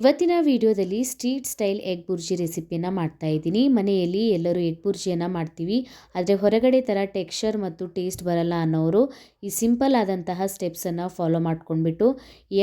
ಇವತ್ತಿನ ವಿಡಿಯೋದಲ್ಲಿ street style egg bhurji ರೆಸಿಪಿನ ಮಾಡ್ತಾ ಇದ್ದೀನಿ. ಮನೆಯಲ್ಲಿ ಎಲ್ಲರೂ ಎಗ್ ಬುರ್ಜಿಯನ್ನು ಮಾಡ್ತೀವಿ. ಆದರೆ ಹೊರಗಡೆ ಥರ ಟೆಕ್ಸ್ಚರ್ ಮತ್ತು ಟೇಸ್ಟ್ ಬರಲ್ಲ ಅನ್ನೋರು ಈ ಸಿಂಪಲ್ ಆದಂತಹ ಸ್ಟೆಪ್ಸನ್ನು ಫಾಲೋ ಮಾಡ್ಕೊಂಡ್ಬಿಟ್ಟು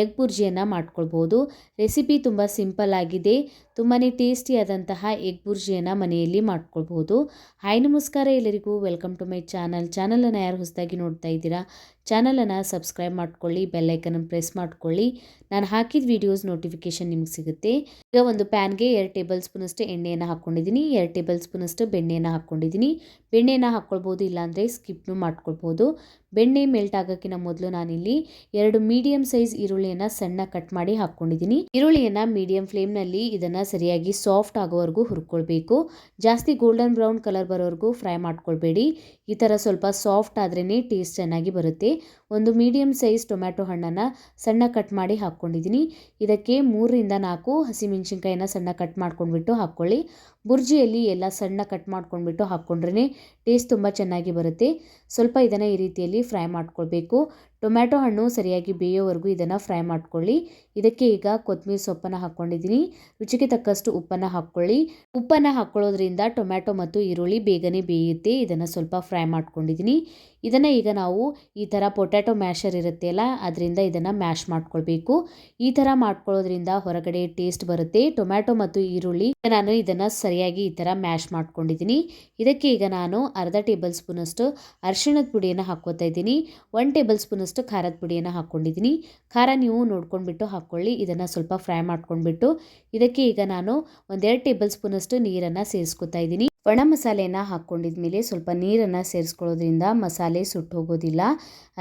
ಎಗ್ ಬುರ್ಜಿಯನ್ನು ಮಾಡ್ಕೊಳ್ಬೋದು. ರೆಸಿಪಿ ತುಂಬ ಸಿಂಪಲ್ ಆಗಿದೆ. ತುಂಬಾ ಟೇಸ್ಟಿಯಾದಂತಹ ಎಗ್ ಬುರ್ಜಿಯನ್ನು ಮನೆಯಲ್ಲಿ ಮಾಡ್ಕೊಳ್ಬೋದು ಹಾಯ್, ನಮಸ್ಕಾರ ಎಲ್ಲರಿಗೂ. ವೆಲ್ಕಮ್ ಟು ಮೈ ಚಾನಲ್ ಚಾನಲನ್ನು ಯಾರು ಹೊಸದಾಗಿ ನೋಡ್ತಾ ಇದ್ದೀರಾ ಚಾನಲನ್ನು ಸಬ್ಸ್ಕ್ರೈಬ್ ಮಾಡ್ಕೊಳ್ಳಿ ಬೆಲ್ಲೈಕನನ್ನು ಪ್ರೆಸ್ ಮಾಡ್ಕೊಳ್ಳಿ. ನಾನು ಹಾಕಿದ ವೀಡಿಯೋಸ್ ನೋಟಿಫಿಕೇಷನ್ ನಿಮ್ಗೆ ಸಿಗುತ್ತೆ. ಈಗ ಒಂದು ಪ್ಯಾನ್ಗೆ ಎರಡು ಟೇಬಲ್ ಸ್ಪೂನಷ್ಟು ಎಣ್ಣೆಯನ್ನು ಹಾಕ್ಕೊಂಡಿದ್ದೀನಿ ಎರಡು ಟೇಬಲ್ ಸ್ಪೂನಷ್ಟು ಬೆಣ್ಣೆಯನ್ನು ಹಾಕ್ಕೊಂಡಿದ್ದೀನಿ ಬೆಣ್ಣೆಯನ್ನು ಹಾಕ್ಕೊಳ್ಬೋದು ಇಲ್ಲಾಂದರೆ ಸ್ಕಿಪ್ನು ಮಾಡ್ಕೊಳ್ಬೋದು ಬೆಣ್ಣೆ ಮೆಲ್ಟ್ ಆಗೋಕ್ಕಿಂತ ಮೊದಲು ನಾನಿಲ್ಲಿ ಎರಡು ಮೀಡಿಯಂ ಸೈಜ್ ಈರುಳ್ಳಿಯನ್ನು ಸಣ್ಣ ಕಟ್ ಮಾಡಿ ಹಾಕ್ಕೊಂಡಿದ್ದೀನಿ ಈರುಳ್ಳಿಯನ್ನು ಮೀಡಿಯಂ ಫ್ಲೇಮ್ನಲ್ಲಿ ಇದನ್ನು ಸರಿಯಾಗಿ ಸಾಫ್ಟ್ ಆಗೋವರೆಗೂ ಹುರ್ಕೊಳ್ಬೇಕು. ಜಾಸ್ತಿ ಗೋಲ್ಡನ್ ಬ್ರೌನ್ ಕಲರ್ ಬರೋವರೆಗೂ ಫ್ರೈ ಮಾಡ್ಕೊಳ್ಬೇಡಿ. ಈ ಥರ ಸ್ವಲ್ಪ ಸಾಫ್ಟ್ ಆದ್ರೇ ಟೇಸ್ಟ್ ಚೆನ್ನಾಗಿ ಬರುತ್ತೆ. ಒಂದು ಮೀಡಿಯಂ ಸೈಜ್ ಟೊಮ್ಯಾಟೊ ಹಣ್ಣನ್ನು ಸಣ್ಣ ಕಟ್ ಮಾಡಿ ಹಾಕ್ಕೊಂಡಿದ್ದೀನಿ. ಇದಕ್ಕೆ ಮೂರರಿಂದ ನಾಲ್ಕು ಹಸಿಮೆಣ್ಸಿನ್ಕಾಯಿನ ಸಣ್ಣ ಕಟ್ ಮಾಡ್ಕೊಂಡ್ಬಿಟ್ಟು ಹಾಕ್ಕೊಳ್ಳಿ. ಬುರ್ಜಿಯಲ್ಲಿ ಎಲ್ಲ ಸಣ್ಣ ಕಟ್ ಮಾಡ್ಕೊಂಡ್ಬಿಟ್ಟು ಹಾಕ್ಕೊಂಡ್ರೇ ಟೇಸ್ಟ್ ತುಂಬ ಚೆನ್ನಾಗಿ ಬರುತ್ತೆ. ಸ್ವಲ್ಪ ಇದನ್ನು ಈ ರೀತಿಯಲ್ಲಿ ಫ್ರೈ ಮಾಡ್ಕೊಳ್ಬೇಕು. ಟೊಮ್ಯಾಟೊ ಹಣ್ಣು ಸರಿಯಾಗಿ ಬೇಯೋವರೆಗೂ ಇದನ್ನು ಫ್ರೈ ಮಾಡ್ಕೊಳ್ಳಿ. ಇದಕ್ಕೆ ಈಗ ಕೊತ್ತಂಬರಿ ಸೊಪ್ಪನ್ನು ಹಾಕ್ಕೊಂಡಿದ್ದೀನಿ. ರುಚಿಗೆ ತಕ್ಕಷ್ಟು ಉಪ್ಪನ್ನು ಹಾಕ್ಕೊಳ್ಳಿ. ಉಪ್ಪನ್ನು ಹಾಕ್ಕೊಳ್ಳೋದ್ರಿಂದ ಟೊಮ್ಯಾಟೊ ಮತ್ತು ಈರುಳ್ಳಿ ಬೇಗನೆ ಬೇಯುತ್ತೆ. ಇದನ್ನು ಸ್ವಲ್ಪ ಫ್ರೈ ಮಾಡ್ಕೊಂಡಿದ್ದೀನಿ ಇದನ್ನು ಈಗ ನಾವು ಈ ಥರ ಪೊಟ್ಯಾಟೊ ಮ್ಯಾಶರ್ ಇರುತ್ತೆ ಅಲ್ಲ, ಅದರಿಂದ ಇದನ್ನು ಮ್ಯಾಶ್ ಮಾಡ್ಕೊಳ್ಬೇಕು. ಈ ಥರ ಮಾಡ್ಕೊಳ್ಳೋದ್ರಿಂದ ಹೊರಗಡೆ ಟೇಸ್ಟ್ ಬರುತ್ತೆ. ಟೊಮ್ಯಾಟೊ ಮತ್ತು ಈರುಳ್ಳಿ ನಾನು ಇದನ್ನು ಸರಿಯಾಗಿ ಈ ಥರ ಮ್ಯಾಶ್ ಮಾಡ್ಕೊಂಡಿದ್ದೀನಿ ಇದಕ್ಕೆ ಈಗ ನಾನು ಅರ್ಧ ಟೇಬಲ್ ಸ್ಪೂನಷ್ಟು ಅರಿಶಿಣದ ಪುಡಿಯನ್ನು ಹಾಕ್ಕೋತಾ ಇದ್ದೀನಿ. ಒನ್ ಟೇಬಲ್ ಸ್ಪೂನಷ್ಟು ಖಾರದ ಪುಡಿಯನ್ನು ಹಾಕ್ಕೊಂಡಿದ್ದೀನಿ ಖಾರ ನೀವು ನೋಡ್ಕೊಂಡ್ಬಿಟ್ಟು ಹಾಕ್ಕೊಳ್ಳಿ. ಇದನ್ನು ಸ್ವಲ್ಪ ಫ್ರೈ ಮಾಡ್ಕೊಂಡ್ಬಿಟ್ಟು ಇದಕ್ಕೆ ಈಗ ನಾನು ಒಂದೆರಡು ಟೇಬಲ್ ಸ್ಪೂನಷ್ಟು ನೀರನ್ನು ಸೇರಿಸ್ಕೊತಾ ಇದ್ದೀನಿ. ಒಣ ಮಸಾಲೆನ ಹಾಕ್ಕೊಂಡಿದ್ಮೇಲೆ ಸ್ವಲ್ಪ ನೀರನ್ನು ಸೇರಿಸ್ಕೊಳ್ಳೋದ್ರಿಂದ ಮಸಾಲೆ ಸುಟ್ಟು ಹೋಗೋದಿಲ್ಲ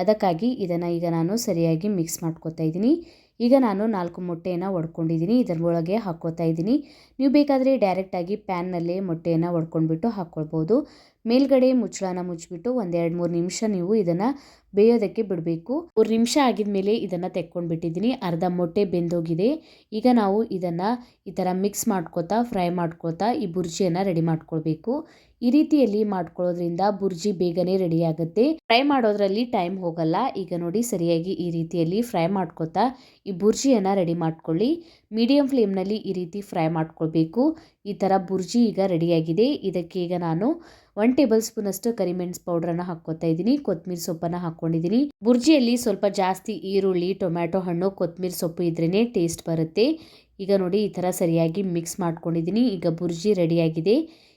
ಅದಕ್ಕಾಗಿ ಇದನ್ನು ಈಗ ನಾನು ಸರಿಯಾಗಿ ಮಿಕ್ಸ್ ಮಾಡ್ಕೊತಾ ಇದ್ದೀನಿ. ಈಗ ನಾನು ನಾಲ್ಕು ಮೊಟ್ಟೆಯನ್ನು ಒಡ್ಕೊಂಡಿದ್ದೀನಿ. ಇದರೊಳಗೆ ಹಾಕ್ಕೋತಾ ಇದ್ದೀನಿ. ನೀವು ಬೇಕಾದರೆ ಡೈರೆಕ್ಟಾಗಿ ಪ್ಯಾನ್ನಲ್ಲೇ ಮೊಟ್ಟೆಯನ್ನು ಒಡ್ಕೊಂಡ್ಬಿಟ್ಟು ಹಾಕ್ಕೊಳ್ಬೋದು. ಮೇಲ್ಗಡೆ ಮುಚ್ಚಳನ ಮುಚ್ಚಿಬಿಟ್ಟು ಒಂದೆರಡು ಮೂರು ನಿಮಿಷ ನೀವು ಇದನ್ನು ಬೇಯೋದಕ್ಕೆ ಬಿಡಬೇಕು. ಮೂರು ನಿಮಿಷ ಆಗಿದ ಮೇಲೆ ಇದನ್ನು ತೆಕ್ಕೊಂಡು ಬಿಟ್ಟಿದ್ದೀನಿ ಅರ್ಧ ಮೊಟ್ಟೆ ಬೆಂದೋಗಿದೆ. ಈಗ ನಾವು ಇದನ್ನು ಈ ಥರ ಮಿಕ್ಸ್ ಮಾಡ್ಕೋತಾ, ಫ್ರೈ ಮಾಡ್ಕೋತಾ ಈ ಬುರ್ಜಿಯನ್ನು ರೆಡಿ ಮಾಡ್ಕೊಳ್ಬೇಕು. ಈ ರೀತಿಯಲ್ಲಿ ಮಾಡ್ಕೊಳ್ಳೋದ್ರಿಂದ ಬುರ್ಜಿ ಬೇಗನೆ ರೆಡಿ ಆಗುತ್ತೆ. ಫ್ರೈ ಮಾಡೋದ್ರಲ್ಲಿ ಟೈಮ್ ಹೋಗಲ್ಲ. ಈಗ ನೋಡಿ ಸರಿಯಾಗಿ ಈ ರೀತಿಯಲ್ಲಿ ಫ್ರೈ ಮಾಡ್ಕೋತಾ ಈ ಬುರ್ಜಿಯನ್ನು ರೆಡಿ ಮಾಡ್ಕೊಳ್ಳಿ. ಮೀಡಿಯಂ ಫ್ಲೇಮ್ನಲ್ಲಿ ಈ ರೀತಿ ಫ್ರೈ ಮಾಡ್ಕೊಳ್ಬೇಕು. ಈ ಥರ ಬುರ್ಜಿ ಈಗ ರೆಡಿಯಾಗಿದೆ. ಇದಕ್ಕೆ ಈಗ ನಾನು ಒನ್ ಟೇಬಲ್ ಸ್ಪೂನಷ್ಟು ಕರಿಮೆಣಸು ಪೌಡ್ರನ್ನ ಹಾಕ್ಕೋತಾ ಇದ್ದೀನಿ. ಕೊತ್ತಂಬರಿ ಸೊಪ್ಪನ್ನು ಹಾಕ್ಕೊಂಡಿದ್ದೀನಿ. ಬುರ್ಜಿಯಲ್ಲಿ ಸ್ವಲ್ಪ ಜಾಸ್ತಿ ಈರುಳ್ಳಿ, ಟೊಮ್ಯಾಟೊ ಹಣ್ಣು ಕೊತ್ತಂಬರಿ ಸೊಪ್ಪು ಇದ್ರೇ ಟೇಸ್ಟ್ ಬರುತ್ತೆ. ಈಗ ನೋಡಿ ಈ ಥರ ಸರಿಯಾಗಿ ಮಿಕ್ಸ್ ಮಾಡ್ಕೊಂಡಿದ್ದೀನಿ. ಈಗ ಬುರ್ಜಿ ರೆಡಿಯಾಗಿದೆ.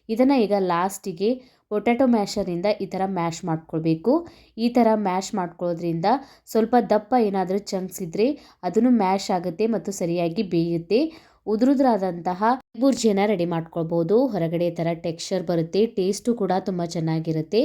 ಇದನ್ನು ಈಗ ಲಾಸ್ಟಿಗೆ ಪೊಟ್ಯಾಟೊ ಮ್ಯಾಶರಿಂದ ಈ ಥರ ಮ್ಯಾಶ್ ಮಾಡ್ಕೊಳ್ಬೇಕು. ಈ ಥರ ಮ್ಯಾಶ್ ಮಾಡ್ಕೊಳ್ಳೋದ್ರಿಂದ ಸ್ವಲ್ಪ ದಪ್ಪ ಏನಾದರೂ ಚಂಕ್ಸ್ ಇದ್ದರೆ ಅದನ್ನು ಮ್ಯಾಶ್ ಆಗುತ್ತೆ ಮತ್ತು ಸರಿಯಾಗಿ ಬೇಯುತ್ತೆ. ಉದುರುದ್ರಾದಂತಹ ಬುರ್ಜಿಯನ್ನು ರೆಡಿ ಮಾಡ್ಕೊಳ್ಬೋದು. ಹೊರಗಡೆ ಥರ ಟೆಕ್ಸ್ಚರ್ ಬರುತ್ತೆ ಟೇಸ್ಟು ಕೂಡ ತುಂಬ ಚೆನ್ನಾಗಿರುತ್ತೆ.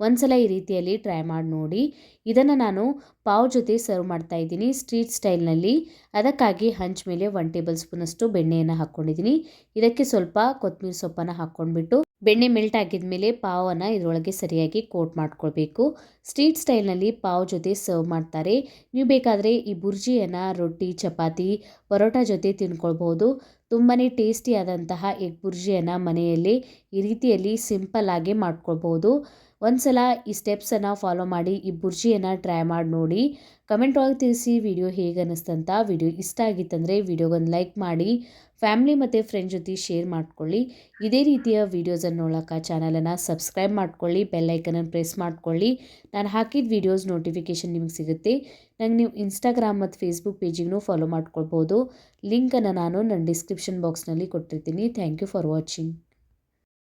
ಒಂದ್ಸಲ ಈ ರೀತಿಯಲ್ಲಿ ಟ್ರೈ ಮಾಡಿ ನೋಡಿ. ಇದನ್ನು ನಾನು ಪಾವ್ ಜೊತೆ ಸರ್ವ್ ಮಾಡ್ತಾ ಇದ್ದೀನಿ ಸ್ಟ್ರೀಟ್ ಸ್ಟೈಲ್ನಲ್ಲಿ ಅದಕ್ಕಾಗಿ ಹಂಚ್ ಮೇಲೆ ಒನ್ ಟೇಬಲ್ ಸ್ಪೂನಷ್ಟು ಬೆಣ್ಣೆಯನ್ನು ಹಾಕ್ಕೊಂಡಿದ್ದೀನಿ ಇದಕ್ಕೆ ಸ್ವಲ್ಪ ಕೊತ್ತಂಬರಿ ಸೊಪ್ಪನ್ನು ಹಾಕ್ಕೊಂಡ್ಬಿಟ್ಟು ಬೆಣ್ಣೆ ಮೆಲ್ಟ್ ಆಗಿದ ಮೇಲೆ ಪಾವನ್ನು ಇದರೊಳಗೆ ಸರಿಯಾಗಿ ಕೋಟ್ ಮಾಡ್ಕೊಳ್ಬೇಕು. ಸ್ಟ್ರೀಟ್ ಸ್ಟೈಲ್ನಲ್ಲಿ ಪಾವ್ ಜೊತೆ ಸರ್ವ್ ಮಾಡ್ತಾರೆ. ನೀವು ಬೇಕಾದರೆ ಈ ಬುರ್ಜಿಯನ್ನು, ರೊಟ್ಟಿ, ಚಪಾತಿ, ಪರೋಟ ಜೊತೆ ತಿನ್ಕೊಳ್ಬೋದು. ತುಂಬಾ ಟೇಸ್ಟಿಯಾದಂತಹ ಎಗ್ ಬುರ್ಜಿಯನ್ನು ಮನೆಯಲ್ಲಿ ಈ ರೀತಿಯಲ್ಲಿ ಸಿಂಪಲ್ ಆಗಿ ಮಾಡ್ಕೊಳ್ಬೋದು. ಒಂದು ಸಲ ಈ ಸ್ಟೆಪ್ಸನ್ನು ಫಾಲೋ ಮಾಡಿ ಈ ಬುರ್ಜಿಯನ್ನು ಟ್ರೈ ಮಾಡಿ ನೋಡಿ. ಕಮೆಂಟ್ ಒಳಗೆ ತಿಳಿಸಿ, ವಿಡಿಯೋ ಹೇಗೆ ಅನ್ನಿಸ್ತಂತ ವಿಡಿಯೋ ಇಷ್ಟ ಆಗಿತ್ತಂದರೆ ವಿಡಿಯೋಗೊಂದು ಲೈಕ್ ಮಾಡಿ. ಫ್ಯಾಮ್ಲಿ ಮತ್ತು ಫ್ರೆಂಡ್ ಜೊತೆ ಶೇರ್ ಮಾಡ್ಕೊಳ್ಳಿ. ಇದೇ ರೀತಿಯ ವೀಡಿಯೋಸನ್ನು ನೋಡೋಕೆ ಚಾನಲನ್ನು ಸಬ್ಸ್ಕ್ರೈಬ್ ಮಾಡ್ಕೊಳ್ಳಿ ಬೆಲ್ಲೈಕನನ್ನು ಪ್ರೆಸ್ ಮಾಡ್ಕೊಳ್ಳಿ. ನಾನು ಹಾಕಿದ ವೀಡಿಯೋಸ್ ನೋಟಿಫಿಕೇಷನ್ ನಿಮಗೆ ಸಿಗುತ್ತೆ. ನಂಗೆ ನೀವು ಇನ್ಸ್ಟಾಗ್ರಾಮ್ ಮತ್ತು ಫೇಸ್ಬುಕ್ ಪೇಜಿಗೂ ಫಾಲೋ ಮಾಡ್ಕೊಳ್ಬೋದು. ಲಿಂಕನ್ನು ನಾನು ನನ್ನ ಡಿಸ್ಕ್ರಿಪ್ಷನ್ ಬಾಕ್ಸ್ನಲ್ಲಿ ಕೊಟ್ಟಿರ್ತೀನಿ. Thank you for watching